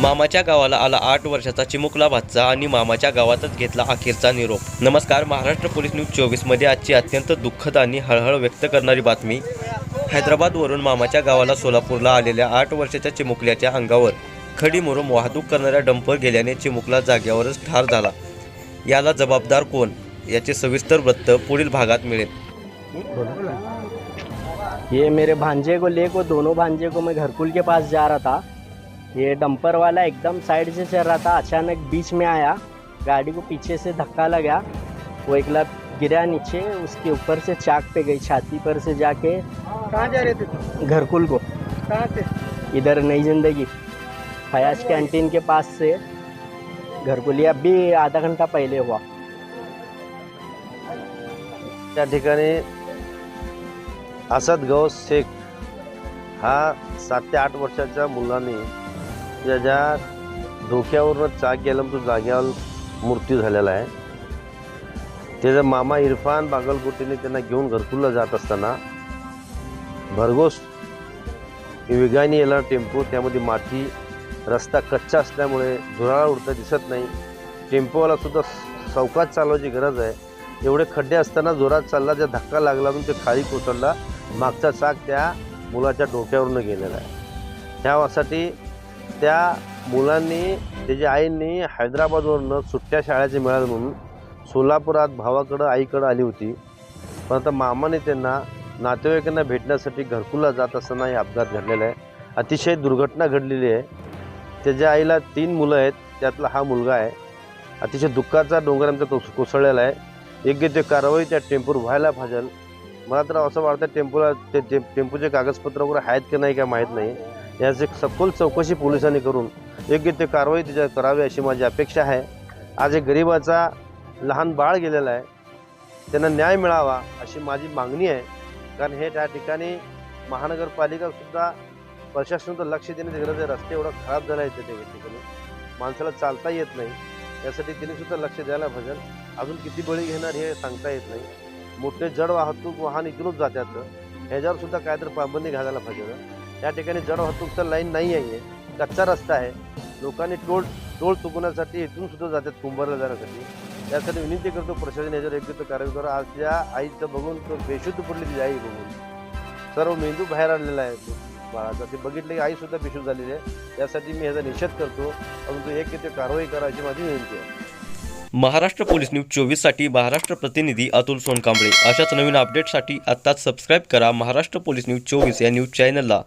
मामाच्या गावाला आला आठ वर्षाचा चिमुकला भातचा आणि मामाच्या गावातच घेतला अखेरचा निरोप. नमस्कार महाराष्ट्र पोलीस न्यूज चोवीसमध्ये आजची अत्यंत दुःखद आणि हळहळ व्यक्त करणारी बातमी. हैदराबादवरून मामाच्या गावाला सोलापूरला आलेल्या आठ वर्षाच्या चिमुकल्याच्या अंगावर खडी मुरुम वाहतूक करणाऱ्या डंपर गेल्याने चिमुकला जाग्यावरच ठार झाला. याला जबाबदार कोण? याचे सविस्तर वृत्त पुढील भागात मिळेल. ये मेरे भांजे को ले को दोनों भांजे को मैं घरकुल के पास जा रहा था। ये डंपर वाला एकदम साइड से चल रहा था अचानक बीच में आया गाड़ी को पीछे से धक्का लगा वो एक लाख गिरा नीचे उसके ऊपर से चाक पे गई छाती पर से जाके कहाँ जा रहे थे घरकुल को। कहाँ से इधर नई ज़िंदगी फयाज कैंटीन के पास से घरकुल ये अभी आधा घंटा पहले हुआ। त्या ठिकाणी असद गौस शेख हा सात ते आठ वर्षाच्या मुलाने ज्याच्या डोक्यावरूनच चाक गेला तो जाग्यावर मृत्यू झालेला आहे. त्याचा मामा इरफान बागलकोटीने त्यांना घेऊन घरकुलला जात असताना भरघोस वेगाने येणारा टेम्पो त्यामध्ये माती रस्ता कच्चा असल्यामुळे धुराळा उडता दिसत नाही. टेम्पोवाला सुद्धा चौकात चालवायची गरज आहे. एवढे खड्डे असताना जोरात चालला त्या धक्का लागला म्हणून ते खाली कोसळला. मागचा चाक त्या मुलाच्या डोक्यावरून गेलेला आहे. त्यासाठी त्या मुलांनी त्याच्या आईंनी हैदराबादवरनं सुट्ट्या शाळेचे मिळाले म्हणून सोलापुरात भावाकडं आईकडं आली होती. पण आता मामाने त्यांना नातेवाईकांना भेटण्यासाठी घरकुला जात असताना हे अपघात घडलेला आहे. अतिशय दुर्घटना घडलेली आहे. त्याच्या आईला तीन मुलं आहेत त्यातला हा मुलगा आहे. अतिशय दुःखाचा डोंगर आमचा कोस कोसळलेला आहे. योग्य ते कारवाई त्या टेम्पोवर व्हायला पाहिजे. मला तर असं वाटतं टेम्पोला ते ते टेम्पोचे कागदपत्र वगैरे आहेत की नाही काय माहीत नाही. याची सखोल चौकशी पोलिसांनी करून योग्य ते कारवाई त्याच्या करावी अशी माझी अपेक्षा आहे. आज एक गरिबाचा लहान बाळ गेलेला आहे. त्यांना न्याय मिळावा अशी माझी मागणी आहे. कारण हे त्या ठिकाणी महानगरपालिकासुद्धा प्रशासनाचं लक्ष देण्याची गरज आहे. रस्ते एवढा खराब झाला आहे त्या ठिकाणी. माणसाला चालता येत नाही. यासाठी तिने सुद्धा लक्ष द्यायला पाहिजे. अजून किती बळी घेणार हे सांगता येत नाही. मोठे जड वाहतूक वाहन इकडूनच जातात ह्याच्यावर सुद्धा काहीतरी पाबंदी घालायला पाहिजे. या ठिकाणी जड वाहतूकचा लाईन नाही आहे. कच्चा रस्ता आहे. लोकांनी टोल टोल चुकवण्यासाठी इथून सुद्धा जातात कुंभारला जाण्यासाठी. यासाठी विनंती करतो प्रशासन याच्यावर योग्य तो कारवाई करा. आज त्या आईचं बघून तो बेशुद्ध पडलेली आई बघून. सर्व मेंदू बाहेर आणलेला आहे तो. बाळाचा. ते बघितलं की आईसुद्धा बेशुद्ध झालेली आहे. यासाठी मी ह्याचा निषेध करतो. परंतु योग्य ते कारवाई करा अशी माझी विनंती आहे. महाराष्ट्र पोलीस न्यूज चोवीससाठी महाराष्ट्र प्रतिनिधी अतुल सोनकांबळे. अशाच नवीन अपडेटसाठी आत्ताच सबस्क्राईब करा महाराष्ट्र पोलीस न्यूज चोवीस या न्यूज चॅनलला